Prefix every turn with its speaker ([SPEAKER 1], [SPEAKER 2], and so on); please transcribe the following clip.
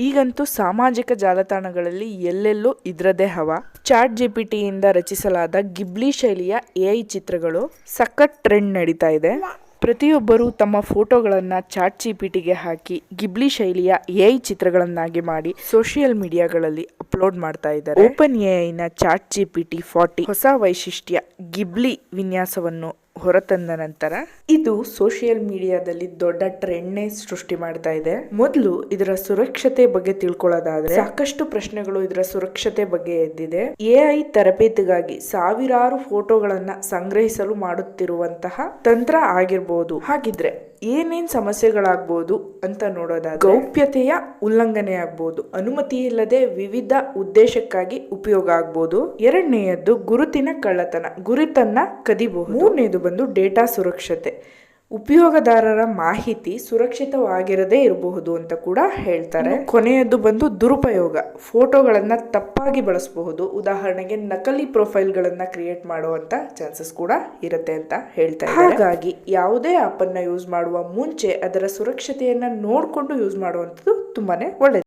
[SPEAKER 1] ಈಗಂತೂ ಸಾಮಾಜಿಕ ಜಾಲತಾಣಗಳಲ್ಲಿ ಎಲ್ಲೆಲ್ಲೂ ಇದ್ರದೇ ಹವ. ಚಾಟ್ ಜಿ ಪಿ ರಚಿಸಲಾದ ಗಿಬ್ಲಿ ಶೈಲಿಯ ಎ ಚಿತ್ರಗಳು ಸಖತ್ ಟ್ರೆಂಡ್ ನಡೀತಾ ಇದೆ. ಪ್ರತಿಯೊಬ್ಬರು ತಮ್ಮ ಫೋಟೋಗಳನ್ನು ಚಾಟ್ ಜಿ ಹಾಕಿ ಗಿಬ್ಲಿ ಶೈಲಿಯ ಎ ಐ ಚಿತ್ರಗಳನ್ನಾಗಿ ಮಾಡಿ ಸೋಷಿಯಲ್ ಮೀಡಿಯಾಗಳಲ್ಲಿ ಅಪ್ಲೋಡ್ ಮಾಡ್ತಾ ಇದ್ದಾರೆ. ಓಪನ್ ಎ ಐನ ಚಾಟ್ ಜಿ ಪಿ ಫಾರ್ಟಿ ಹೊಸ ವೈಶಿಷ್ಟ್ಯ ಗಿಬ್ಲಿ ವಿನ್ಯಾಸವನ್ನು ಹೊರತಂದ ನಂತರ ಇದು ಸೋಷಿಯಲ್ ಮೀಡಿಯಾದಲ್ಲಿ ದೊಡ್ಡ ಟ್ರೆಂಡ್ನೇ ಸೃಷ್ಟಿ ಮಾಡ್ತಾ ಇದೆ. ಮೊದಲು ಇದರ ಸುರಕ್ಷತೆ ಬಗ್ಗೆ ತಿಳ್ಕೊಳ್ಳೋದಾದ್ರೆ ಸಾಕಷ್ಟು ಪ್ರಶ್ನೆಗಳು ಇದರ ಸುರಕ್ಷತೆ ಬಗ್ಗೆ ಎದ್ದಿದೆ. ಎಐ ತರಬೇತಿಗಾಗಿ ಸಾವಿರಾರು ಫೋಟೋಗಳನ್ನ ಸಂಗ್ರಹಿಸಲು ಮಾಡುತ್ತಿರುವಂತಹ ತಂತ್ರ ಆಗಿರ್ಬೋದು. ಹಾಗಿದ್ರೆ ಏನೇನ್ ಸಮಸ್ಯೆಗಳಾಗ್ಬೋದು ಅಂತ ನೋಡೋದಾದ್ರೆ ಗೌಪ್ಯತೆಯ ಉಲ್ಲಂಘನೆ ಆಗ್ಬೋದು. ಅನುಮತಿ ಇಲ್ಲದೆ ವಿವಿಧ ಉದ್ದೇಶಕ್ಕಾಗಿ ಉಪಯೋಗ ಆಗ್ಬೋದು. ಎರಡನೆಯದ್ದು ಗುರುತಿನ ಕಳ್ಳತನ, ಗುರುತನ್ನ ಕದಿಬಹುದು. ಮೂರನೇದು ಬಂದು ಡೇಟಾ ಸುರಕ್ಷತೆ. ಉಪಯೋಗದಾರರ ಮಾಹಿತಿ ಸುರಕ್ಷಿತವಾಗಿರದೇ ಇರಬಹುದು ಅಂತ ಕೂಡ ಹೇಳ್ತಾರೆ. ಕೊನೆಯದ್ದು ಬಂದು ದುರುಪಯೋಗ. ಫೋಟೋಗಳನ್ನು ತಪ್ಪಾಗಿ ಬಳಸಬಹುದು. ಉದಾಹರಣೆಗೆ ನಕಲಿ ಪ್ರೊಫೈಲ್ಗಳನ್ನು ಕ್ರಿಯೇಟ್ ಮಾಡುವಂಥ ಚಾನ್ಸಸ್ ಕೂಡ ಇರುತ್ತೆ ಅಂತ ಹೇಳ್ತಾರೆ ಹಾಗಾಗಿ ಯಾವುದೇ ಆಪ್ ಅನ್ನ ಯೂಸ್ ಮಾಡುವ ಮುಂಚೆ ಅದರ ಸುರಕ್ಷತೆಯನ್ನು ನೋಡಿಕೊಂಡು ಯೂಸ್ ಮಾಡುವಂಥದ್ದು ತುಂಬಾನೇ ಒಳ್ಳೆಯದು